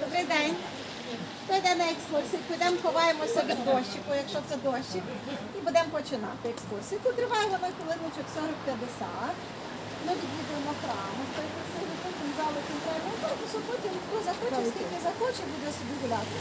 Добрий день. Йдемо на екскурсію, підемо ховаємося від дощику, якщо це дощик, і будемо починати екскурсію. Тут триває вона хвилиночок 40-50. Ми відвідуємо храм, той красивий, потім залу центрального корпусу, потім хто захоче, скільки захоче, буде собі гуляти.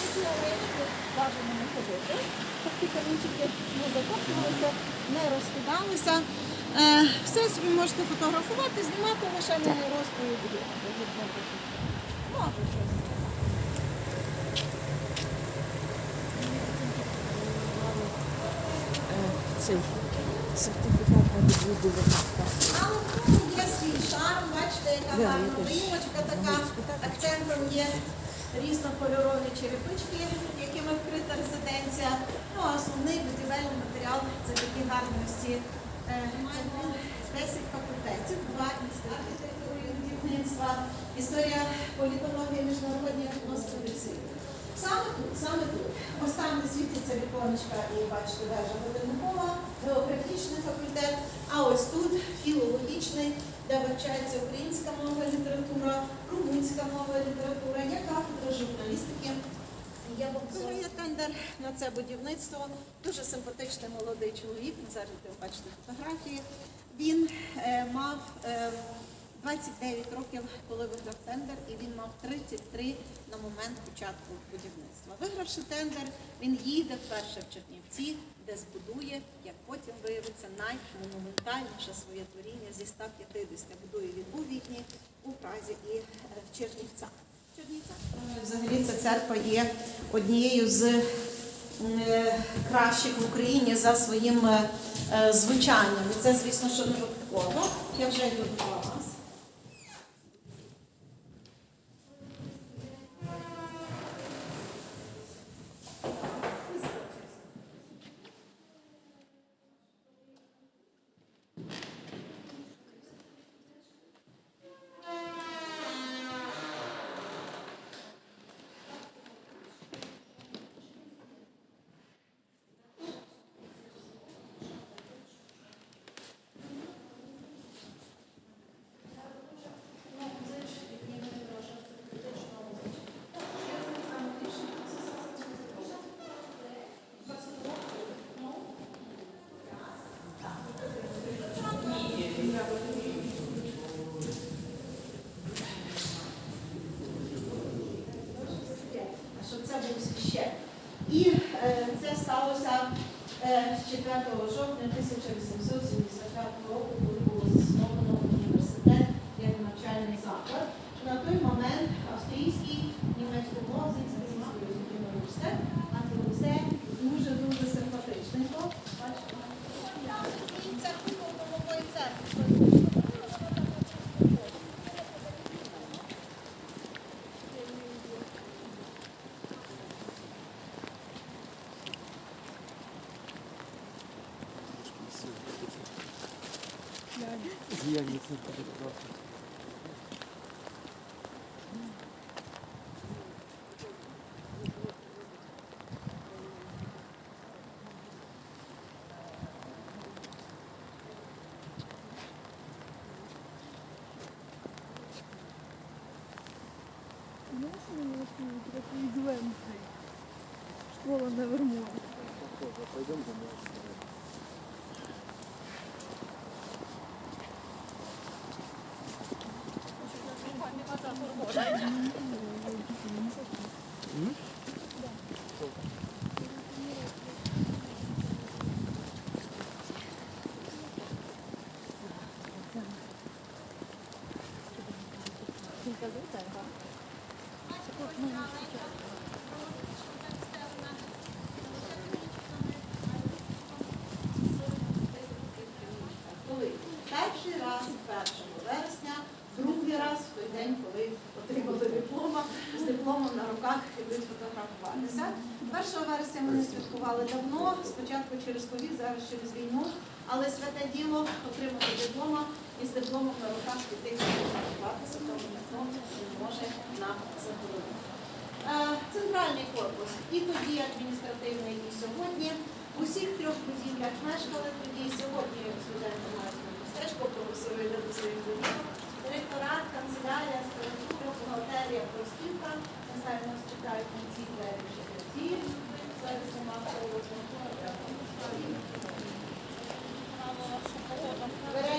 Такі алеєчки бажано не ходити. Такі камінчики не закопнулися, не розкидалися. Е, Все собі можете фотографувати, знімати лише не розповіді. Може щось. Цей сертифікат на ну, є свій шарм, бачите, яка гарна будиночка така, акцентом є різнокольорові черепички, якими вкрита резиденція. Ну, а основний будівельний матеріал це такі гарні ось ці е, 10 факультетів, два архітектури будівництва, історія політології, міжнародні відносини. Саме тут, саме тут. Де світиться віконечка і бачите вежа Годинникова, географічний факультет, а ось тут філологічний, де вивчається українська мова література, румунська мова література, є кафедра журналістики. Є Виграє тендер на це будівництво. Дуже симпатичний молодий чоловік. Зараз ви бачите фотографії. Він е, мав е, 29 років, коли виграв тендер, і він мав 33 на момент початку будівництва. Вигравши тендер, він їде вперше в Чернівці, де збудує, як потім виявиться, наймонументальніше своє творіння зі 150 будує він у Відні, у Празі і е, в Чернівцях. Е, Взагалі ця церква є однією з е, кращих в Україні за своїм е, звучанням. І це, звісно, що не випадково. Я вже йду до вас. А що це був священ. І е, це сталося е, 4 жовтня 1875 року, коли було засновано університет як навчальний заклад. На той момент австрійський німецькомовний Австрійський університет, діяльність депутатів. Знаешь, у меня такой дилемма. Школа на Вермонте. А Пойдем домой. 1 вересня ми не святкували давно, спочатку через ковід, зараз через війну, але святе діло отримати диплома і з дипломом на руках піти працюватися, тому ніхто не може нам заборонити. Е, центральний корпус. І тоді адміністративний, і сьогодні. Усіх трьох будівлях мешкали. Тоді і сьогодні студенти мають містечко, професори до своїх будівель, ректорат, канцелярія, структура, бухгалтерія, проспілка, не знаю, нас чекають на цій двері. Gracias.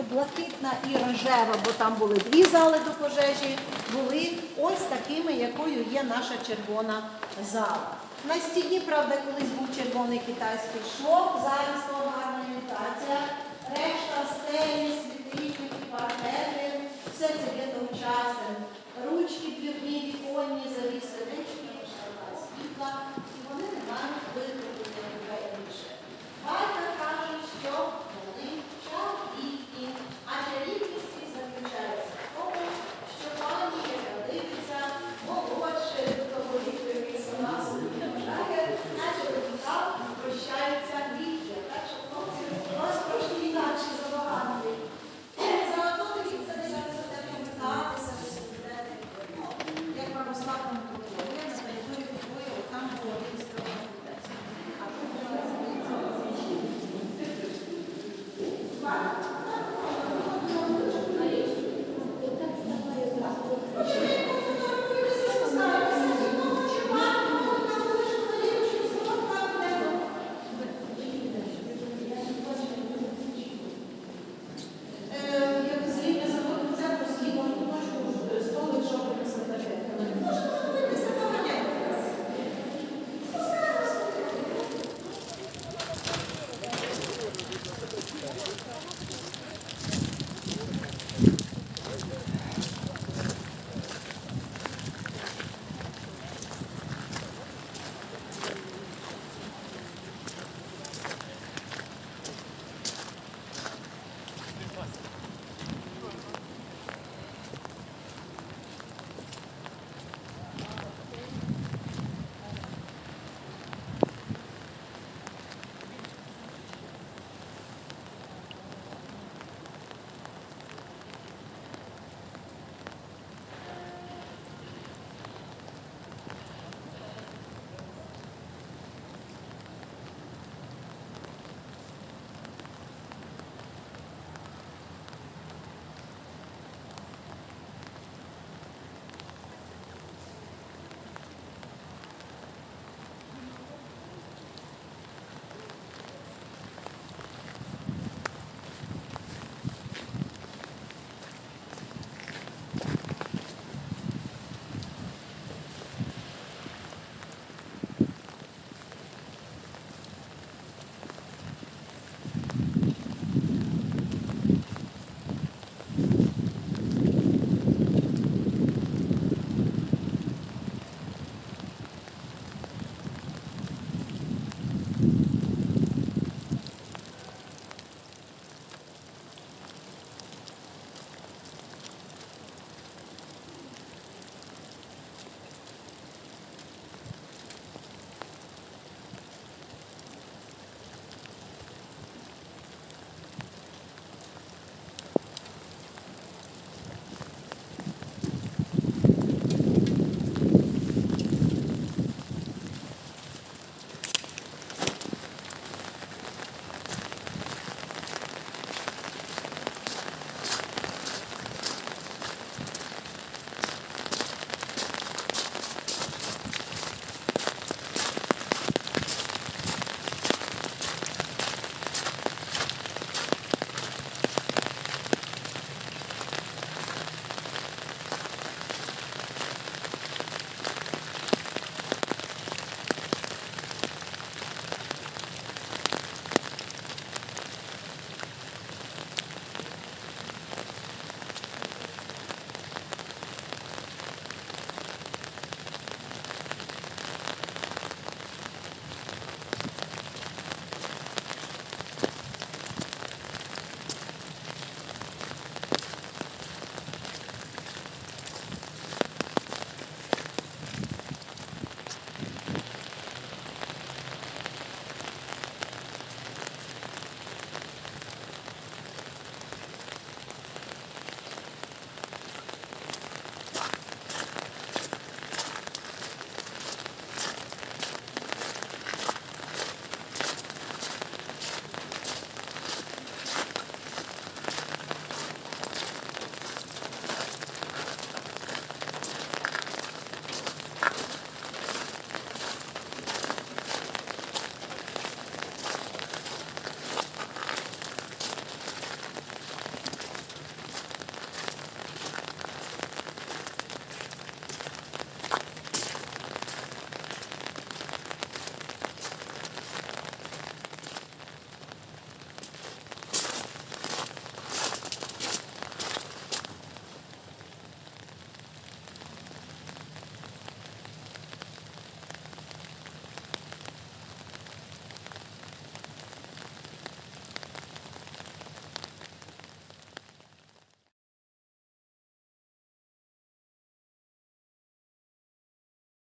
що блакитна і рожева, бо там були дві зали до пожежі, були ось такими, якою є наша червона зала. На стіні, правда, колись був червоний китайський шлок, зараз.